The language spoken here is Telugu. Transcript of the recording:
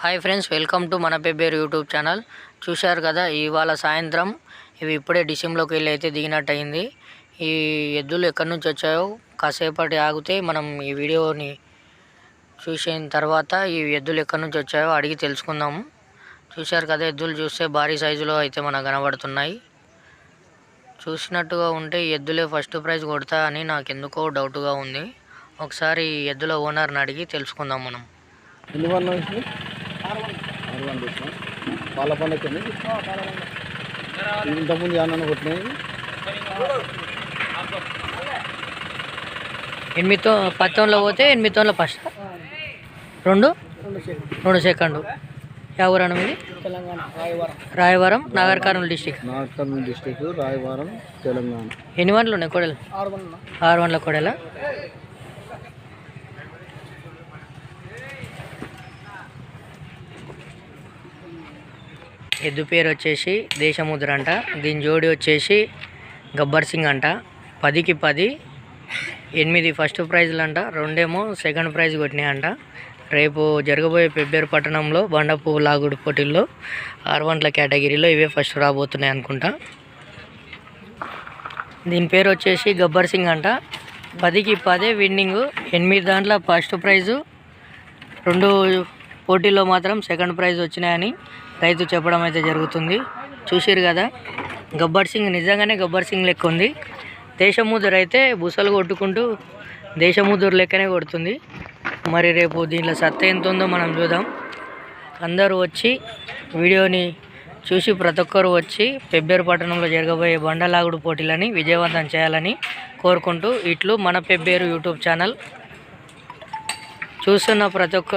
హాయ్ ఫ్రెండ్స్ వెల్కమ్ టు మన పెబ్బేరు యూట్యూబ్ ఛానల్. చూశారు కదా ఇవాళ సాయంత్రం ఇవి ఇప్పుడే డిసెంబర్లోకి వెళ్ళి అయితే దిగినట్టు అయింది ఈ ఎద్దులు ఎక్కడి నుంచి వచ్చాయో కాసేపటి ఆగితే మనం ఈ వీడియోని చూసిన తర్వాత ఈ ఎద్దులు ఎక్కడి నుంచి వచ్చాయో అడిగి తెలుసుకుందాము చూశారు కదా ఎద్దులు చూస్తే భారీ సైజులో అయితే మనకు కనబడుతున్నాయి. చూసినట్టుగా ఉంటే ఎద్దులే ఫస్ట్ ప్రైజ్ కొడతా అని నాకు ఎందుకో డౌట్గా ఉంది. ఒకసారి ఈ ఎద్దుల ఓనర్ని అడిగి తెలుసుకుందాం మనం. ఆరు వన్ వేసినాం పాల పండుగ ఇంతకుముందు ఏమన్నా కొట్టినాయి ఎనిమిది తో పోతే ఎనిమిది తొమ్మిదిలో ఫస్ట్. రెండు? రెండు సెకండ్. ఎవరు ఇది రాయవరం రాయవరం నాగర్ కర్నూలు డిస్టిక్. నాగర్కర్నూలు డిస్టిక్ రాయవరం తెలంగాణ ఎన్ని వంటలు ఉన్నాయి కొడలు? ఆరు వందల కొడల? ఎద్దు పేరు వచ్చేసి దేశముద్ర అంట దీని జోడి వచ్చేసి గబ్బర్ సింగ్ అంట. పదికి పది ఎనిమిది ఫస్ట్ ప్రైజ్లు అంట రెండేమో సెకండ్ ప్రైజ్ కొట్టినాయి అంట. రేపు జరగబోయే పెబ్బేరు పట్టణంలో బండపు లాగుడు పోటీల్లో ఆరు వంటల కేటగిరీలో ఇవే ఫస్ట్ రాబోతున్నాయి అనుకుంటా. దీని పేరు వచ్చేసి గబ్బర్ సింగ్ అంట. పదికి పదే విన్నింగ్ ఎనిమిది దాంట్లో ఫస్ట్ ప్రైజు రెండు పోటీల్లో మాత్రం సెకండ్ ప్రైజ్ వచ్చినాయని రైతు చెప్పడం అయితే జరుగుతుంది. చూసిరు కదా గబ్బర్ సింగ్ నిజంగానే గబ్బర్ సింగ్ లెక్క ఉంది. దేశముద్ర అయితే బుసలు కొట్టుకుంటూ దేశముదురు లెక్కనే కొడుతుంది. మరి రేపు దీంట్లో సత్త ఎంత ఉందో మనం చూద్దాం. అందరూ వచ్చి వీడియోని చూసి ప్రతి ఒక్కరు వచ్చి పెబ్బేరు పట్టణంలో జరగబోయే బండలాగుడు పోటీలని విజయవంతం చేయాలని కోరుకుంటూ ఇట్లు మన పెబ్బేరు యూట్యూబ్ ఛానల్. చూస్తున్న ప్రతి ఒక్క